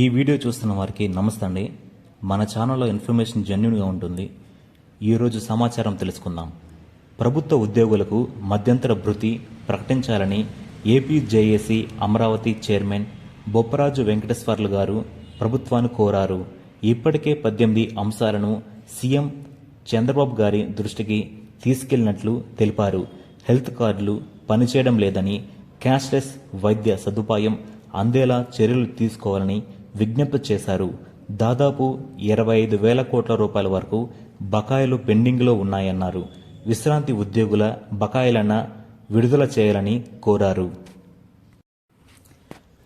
ఈ వీడియో చూస్తున్న వారికి నమస్తే అండి. మన ఛానల్లో ఇన్ఫర్మేషన్ జెన్యున్గా ఉంటుంది. ఈరోజు సమాచారం తెలుసుకుందాం. ప్రభుత్వ ఉద్యోగులకు మధ్యంతర భృతి ప్రకటించాలని AP JAC Amaravati chairman Bopparaju Venkateswarlu garu ప్రభుత్వాన్ని కోరారు. ఇప్పటికే పద్దెనిమిది అంశాలను సీఎం చంద్రబాబు గారి దృష్టికి తీసుకెళ్ళినట్లు తెలిపారు. హెల్త్ కార్డులు పనిచేయడం లేదని క్యాష్లెస్ వైద్య సదుపాయం అందేలా చర్యలు తీసుకోవాలని విజ్ఞప్తి చేశారు. దాదాపు ఇరవై ఐదు వేల కోట్ల రూపాయల వరకు బకాయిలు పెండింగ్లో ఉన్నాయన్నారు. విశ్రాంతి ఉద్యోగుల బకాయిలన్న విడుదల చేయాలని కోరారు.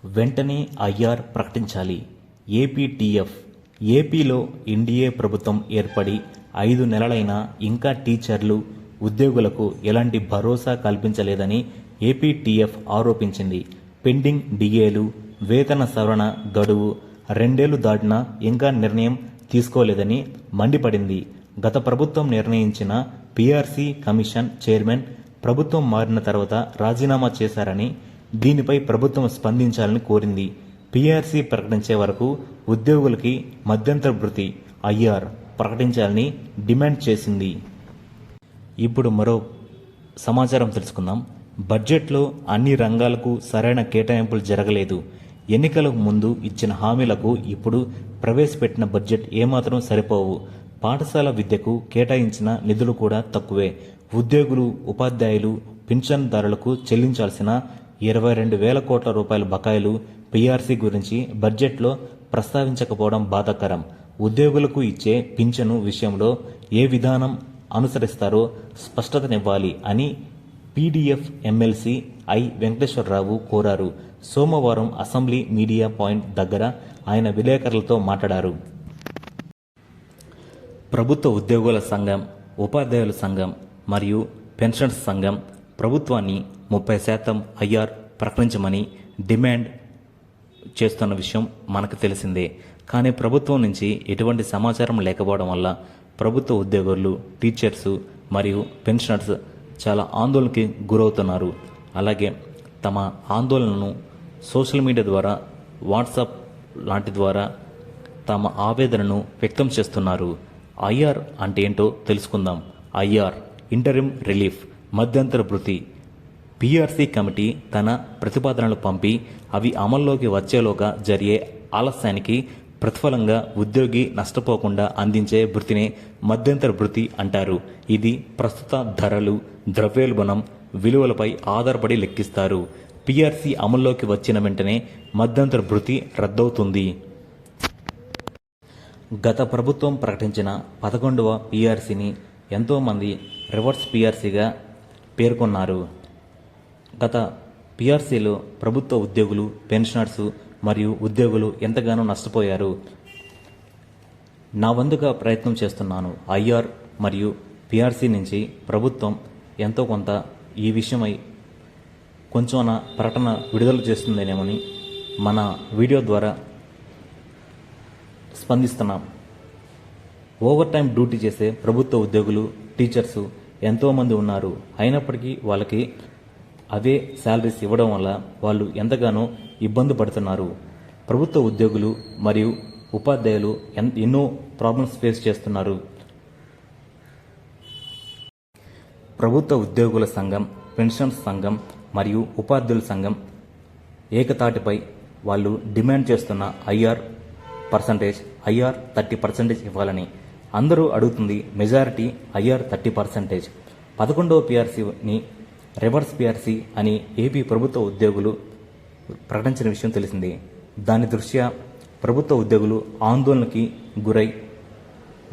వెంటనే ఐఆర్ ప్రకటించాలి. ఏపీటీఎఫ్ ఏపీలో ఎన్డీఏ ప్రభుత్వం ఏర్పడి ఐదు నెలలైనా ఇంకా టీచర్లు ఉద్యోగులకు ఎలాంటి భరోసా కల్పించలేదని ఏపీటీఎఫ్ ఆరోపించింది. పెండింగ్ డిఏలు వేతన సవరణ గడువు రెండేళ్ళు దాటినా ఇంకా నిర్ణయం తీసుకోలేదని మండిపడింది. గత ప్రభుత్వం నిర్ణయించిన పీఆర్సీ కమిషన్ చైర్మన్ ప్రభుత్వం మారిన తర్వాత రాజీనామా చేశారని దీనిపై ప్రభుత్వం స్పందించాలని కోరింది. పీఆర్సీ ప్రకటించే వరకు ఉద్యోగులకి మధ్యంతర భృతి ఐఆర్ ప్రకటించాలని డిమాండ్ చేసింది. ఇప్పుడు మరో సమాచారం తెలుసుకుందాం. బడ్జెట్లో అన్ని రంగాలకు సరైన కేటాయింపులు జరగలేదు. ఎన్నికలకు ముందు ఇచ్చిన హామీలకు ఇప్పుడు ప్రవేశపెట్టిన బడ్జెట్ ఏమాత్రం సరిపోవు. పాఠశాల విద్యకు కేటాయించిన నిధులు కూడా తక్కువే. ఉద్యోగులు ఉపాధ్యాయులు పింఛన్దారులకు చెల్లించాల్సిన ఇరవై రెండు వేల కోట్ల రూపాయల బకాయిలు పీఆర్సీ గురించి బడ్జెట్లో ప్రస్తావించకపోవడం బాధాకరం. ఉద్యోగులకు ఇచ్చే పింఛను విషయంలో ఏ విధానం అనుసరిస్తారో స్పష్టతనివ్వాలి అని పీడీఎఫ్ ఎమ్మెల్సీ ఐ వెంకటేశ్వరరావు కోరారు. సోమవారం అసెంబ్లీ మీడియా పాయింట్ దగ్గర ఆయన విలేకరులతో మాట్లాడారు. ప్రభుత్వ ఉద్యోగుల సంఘం ఉపాధ్యాయుల సంఘం మరియు పెన్షన్స్ సంఘం ప్రభుత్వాన్ని ముప్పై శాతం ఐఆర్ ప్రకటించమని డిమాండ్ చేస్తున్న విషయం మనకు తెలిసిందే. కానీ ప్రభుత్వం నుంచి ఎటువంటి సమాచారం లేకపోవడం వల్ల ప్రభుత్వ ఉద్యోగులు టీచర్స్ మరియు పెన్షనర్స్ చాలా ఆందోళనకి గురవుతున్నారు. అలాగే తమ ఆందోళనను సోషల్ మీడియా ద్వారా వాట్సాప్ లాంటి ద్వారా తమ ఆవేదనను వ్యక్తం చేస్తున్నారు. ఐఆర్ అంటే ఏంటో తెలుసుకుందాం. ఐఆర్ ఇంటరిమ్ రిలీఫ్ మధ్యంతర భృతి పీఆర్సీ కమిటీ తన ప్రతిపాదనలు పంపి అవి అమల్లోకి వచ్చేలోగా జరిగే ఆలస్యానికి ప్రతిఫలంగా ఉద్యోగి నష్టపోకుండా అందించే భృతినే మధ్యంతర భృతి అంటారు. ఇది ప్రస్తుత ధరలు ద్రవ్యోల్బణం విలువలపై ఆధారపడి లెక్కిస్తారు. పీఆర్సీ అమల్లోకి వచ్చిన వెంటనే మధ్యంతర భృతి రద్దవుతుంది. గత ప్రభుత్వం ప్రకటించిన పదకొండవ పీఆర్సీని ఎంతోమంది రివర్స్ పీఆర్సీగా పేర్కొన్నారు. గత పీఆర్సీలో ప్రభుత్వ ఉద్యోగులు పెన్షనర్స్ మరియు ఉద్యోగులు ఎంతగానో నష్టపోయారు. నా వంతుగా ప్రయత్నం చేస్తున్నాను. ఐఆర్ మరియు పీఆర్సీ నుంచి ప్రభుత్వం ఎంతో కొంత ఈ విషయమై కొంచెం ప్రకటన విడుదల చేస్తుందేనేమని మన వీడియో ద్వారా స్పందిస్తున్నాం. ఓవర్ టైం డ్యూటీ చేసే ప్రభుత్వ ఉద్యోగులు టీచర్స్ ఎంతోమంది ఉన్నారు. అయినప్పటికీ వాళ్ళకి అవే శాలరీస్ ఇవ్వడం వల్ల వాళ్ళు ఎంతగానో ఇబ్బంది పడుతున్నారు. ప్రభుత్వ ఉద్యోగులు మరియు ఉపాధ్యాయులు ఎన్- ఎన్నో ప్రాబ్లమ్స్ ఫేస్ చేస్తున్నారు. ప్రభుత్వ ఉద్యోగుల సంఘం పెన్షన్స్ సంఘం మరియు ఉపాధ్యుల సంఘం ఏకతాటిపై వాళ్ళు డిమాండ్ చేస్తున్న IR percentage IR thirty percentage ఇవ్వాలని అందరూ అడుగుతుంది మెజారిటీ ఐఆర్ థర్టీ పర్సెంటేజ్. పదకొండవ పిఆర్సీని రివర్స్ పిఆర్సీ అని ఏపీ ప్రభుత్వ ఉద్యోగులు ప్రకటించిన విషయం తెలిసింది. దాని దృష్ట్యా ప్రభుత్వ ఉద్యోగులు ఆందోళనకి గురై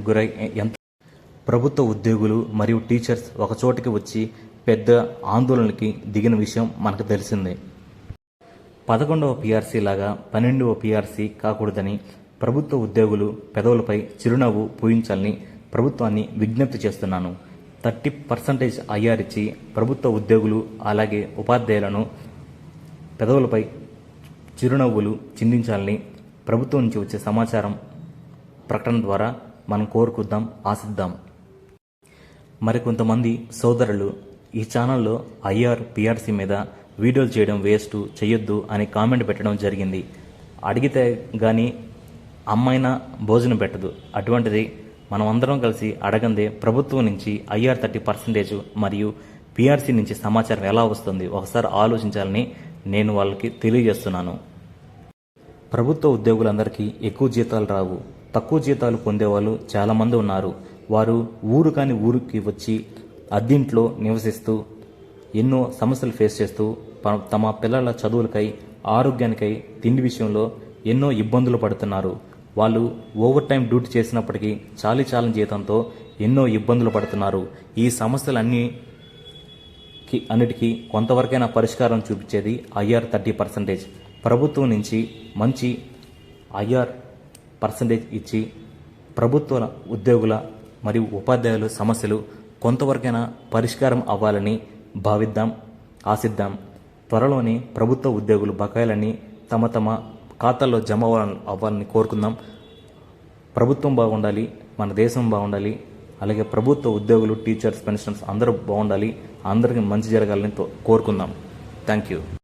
గురై ఎంత ప్రభుత్వ ఉద్యోగులు మరియు టీచర్స్ ఒక చోటికి వచ్చి పెద్ద ఆందోళనకి దిగిన విషయం మనకు తెలిసిందే. పదకొండవ పీఆర్సీ లాగా పన్నెండవ పీఆర్సీ కాకూడదని ప్రభుత్వ ఉద్యోగులు పెదవులపై చిరునవ్వు పూయించాలని ప్రభుత్వాన్ని విజ్ఞప్తి చేస్తున్నాను. థర్టీ పర్సంటేజ్ ఐఆర్ ఇచ్చి ప్రభుత్వ ఉద్యోగులు అలాగే ఉపాధ్యాయులను పెదవులపై చిరునవ్వులు చిందించాలని ప్రభుత్వం నుంచి వచ్చే సమాచారం ప్రకటన ద్వారా మనం కోరుకుందాం ఆశిద్దాం. మరికొంతమంది సోదరులు ఈ ఛానల్లో ఐఆర్ పిఆర్సీ మీద వీడియోలు చేయడం వేస్ట్ చేయొద్దు అని కామెంట్ పెట్టడం జరిగింది. అడిగితే కానీ అమ్మాయిన భోజనం పెట్టదు. అటువంటిది మనం అందరం కలిసి అడగందే ప్రభుత్వం నుంచి ఐఆర్ థర్టీ పర్సెంటేజ్ మరియు పిఆర్సీ నుంచి సమాచారం ఎలా వస్తుంది? ఒకసారి ఆలోచించాలని నేను వాళ్ళకి తెలియజేస్తున్నాను. ప్రభుత్వ ఉద్యోగులందరికీ ఎక్కువ జీతాలు రావు. తక్కువ జీతాలు పొందేవాళ్ళు చాలామంది ఉన్నారు. వారు ఊరు కాని ఊరికి వచ్చి అద్దింట్లో నివసిస్తూ ఎన్నో సమస్యలు ఫేస్ చేస్తూ తమ పిల్లల చదువులకై ఆరోగ్యానికై తిండి విషయంలో ఎన్నో ఇబ్బందులు పడుతున్నారు. వాళ్ళు ఓవర్ టైం డ్యూటీ చేసినప్పటికీ చాలీ చాలని జీతంతో ఎన్నో ఇబ్బందులు పడుతున్నారు. ఈ సమస్యలన్నీ కి అన్నిటికీ కొంతవరకైనా పరిష్కారం చూపించేది ఐఆర్ థర్టీ పర్సెంటేజ్. ప్రభుత్వం నుంచి మంచి ఐఆర్ పర్సెంటేజ్ ఇచ్చి ప్రభుత్వ ఉద్యోగుల మరియు ఉపాధ్యాయుల సమస్యలు కొంతవరకైనా పరిష్కారం అవ్వాలని భావిద్దాం ఆశిద్దాం. త్వరలోనే ప్రభుత్వ ఉద్యోగులు బకాయిలని తమ తమ ఖాతాల్లో జమ అవ్వాలని అవ్వాలని కోరుకుందాం. ప్రభుత్వం బాగుండాలి మన దేశం బాగుండాలి అలాగే ప్రభుత్వ ఉద్యోగులు టీచర్స్ పెన్షనర్స్ అందరూ బాగుండాలి అందరికీ మంచి జరగాలని కోరుకుందాం. Thank you